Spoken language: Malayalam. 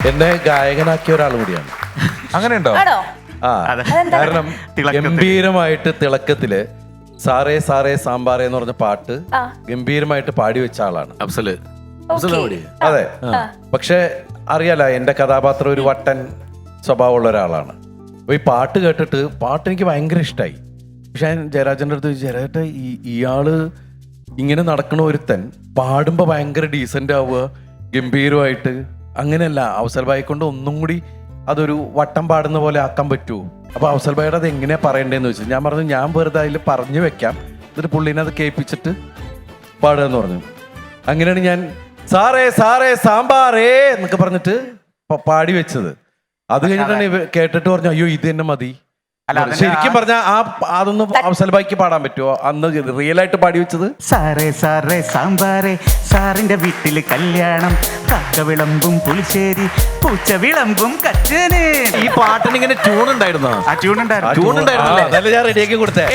എന്നെ ഗായകനാക്കിയ ഒരാൾ കൂടിയാണ്. അങ്ങനെയുണ്ടോ? ആണോ? ആ അതെ. കാരണം. ഗംഭീരമായിട്ട് തിളക്കത്തിൽ സാറേ സാറേ സാമ്പാറേ എന്ന് പറഞ്ഞ പാട്ട് ആ. ഗംഭീരമായിട്ട് പാടി വെച്ച ആളാണ്. അഫ്സൽ. അതെ. പക്ഷെ അറിയാല എന്റെ കഥാപാത്രം ഒരു വട്ടൻ സ്വഭാവമുള്ള ഒരാളാണ്. അപ്പൊ ഈ പാട്ട് കേട്ടിട്ട് പാട്ട് എനിക്ക് ഭയങ്കര ഇഷ്ടമായി പക്ഷെ ഞാൻ ജയരാജന്റെ അടുത്ത് ചോദിച്ചു, ജയരാജ ഈ ഇയാൾ ഇങ്ങനെ നടക്കണ ഒരുത്തൻ പാടുമ്പോ ഭയങ്കര ഡീസന്റ് ആവുക ഗംഭീരമായിട്ട് അങ്ങനെയല്ല അവസൽബായി കൊണ്ട് ഒന്നും കൂടി അതൊരു വട്ടം പാടുന്ന പോലെ ആക്കാൻ പറ്റുമോ അപ്പോൾ അവസൽ ബായുടെ അത് എങ്ങനെയാ പറയണ്ടേന്ന് ചോദിച്ചു ഞാൻ പറഞ്ഞു ഞാൻ വെറുതെ അതിൽ പറഞ്ഞു വെക്കാം. എന്നിട്ട് പുള്ളീനെ അത് കേൾപ്പിച്ചിട്ട് പാടുക എന്ന് പറഞ്ഞു. അങ്ങനെയാണ് ഞാൻ സാറേ സാറേ സാമ്പാറേ എന്നൊക്കെ പറഞ്ഞിട്ട് പാടി വെച്ചത്. അത് കഴിഞ്ഞിട്ടാണ് കേട്ടിട്ട് പറഞ്ഞു അയ്യോ ഇത് തന്നെ മതി. അല്ല, ശരിക്കും പറഞ്ഞ ആ അതൊന്നും അവസൽ പാടാൻ പറ്റുമോ അന്ന് റിയൽ ആയിട്ട് പാടി വെച്ചത്? സാറേ സാറേ സാമ്പാറേ. സാറിന്റെ വീട്ടിൽ കല്യാണം. കാക്ക വിളമ്പും പുളിശ്ശേരി പൂച്ച വിളമ്പും കച്ചന്. ഈ പാട്ടിന് ഇങ്ങനെ ട്യൂൺ ഉണ്ടായിരുന്നോ. ആ ട്യൂൺ ഉണ്ടായിരുന്നു ട്യൂൺ അതല്ലേ ഞാൻ റെഡിയാക്കി കൊടുത്തേ?